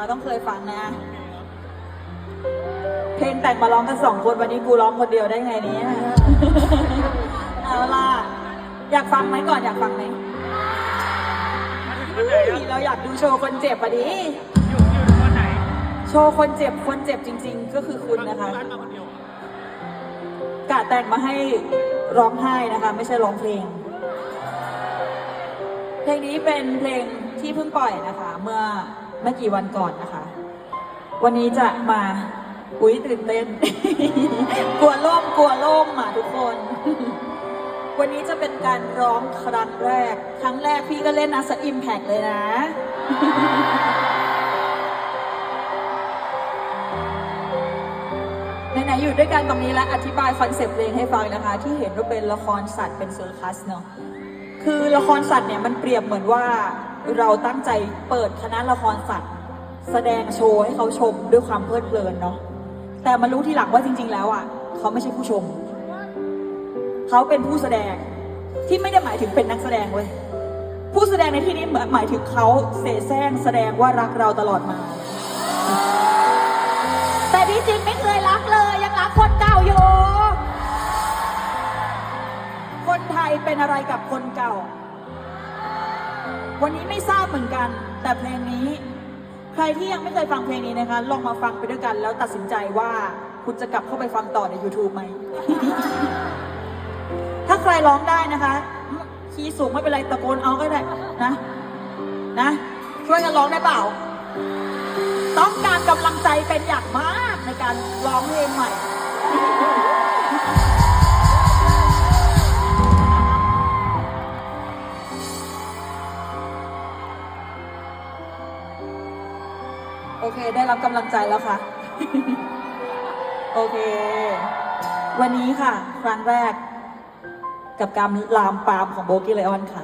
เราต้องเคยฟังนะ เพลงแต่งมาร้องกันสองคนวันนี้กูร้องคนเดียวได้ไงเนี่ยเอาล่ะอยากฟังไหมก่อนอยากฟังไหมวันไหนครับเราอยากดูโชว์คนเจ็บอะดิอยู่อยู่วันไหน โชว์คนเจ็บคนเจ็บจริง ๆ ก็คือคุณนะคะร้านมาคนเดียวกะแต่งมาให้ร้องไห้นะคะ ไม่ใช่ร้องเพลง เพลงนี้เป็นเพลงที่เพิ่งปล่อยนะคะ เมื่อ ไม่กี่วันก่อนนะคะ วันนี้จะมาอุ้ยตื่นเต้น กลัวล่มกลัวล่มอะทุกคน วันนี้จะเป็นการร้องครั้งแรก ครั้งแรกพี่ก็เล่นนัสอิมแพกเลยนะ ไหนๆอยู่ด้วยกันตรงนี้แล้วอธิบายคอนเซปต์เพลงให้ฟังนะคะ ที่เห็นว่าเป็นละครสัตว์เป็นเซอร์คัสเนาะคือละครสัตว์เนี่ยมันเปรียบเหมือนว่า เราตั้งใจเปิดคณะละครสัตว์ แสดงโชว์ให้เขาชมด้วยความเพลิดเพลินเนาะแต่มารู้ทีหลังว่าจริง ๆ แล้วอะเขาไม่ใช่ผู้ชม เขาเป็นผู้แสดงที่ไม่ได้หมายถึงเป็นนักแสดงเว้ยผู้แสดงในที่นี้หมายถึงเขาเสแสร้งแสดงว่ารักเราตลอดมา แต่ที่จริงไม่เคยรักเลย ยังรักคนเก่าอยู่ คนไทยเป็นอะไรกับคนเก่า วันนี้ไม่ทราบเหมือนกัน แต่เพลงนี้ ใครที่ยังไม่เคยฟังเพลงนี้นะคะ ลองมาฟังไปด้วยกัน แล้วตัดสินใจว่าคุณจะกลับเข้าไปฟังต่อใน YouTube ไหม ถ้าใครร้องได้นะคะ คีย์สูงไม่เป็นไรตะโกนเอาก็ได้นะ นะ ช่วยกันร้องได้เปล่า ต้องการกำลังใจเป็นอย่างมากในการร้องเพลงใหม่ ได้รับกำลังใจแล้วค่ะ โอเค วันนี้ค่ะ ครั้งแรกกับการลามปามของโบกี้เลออนค่ะ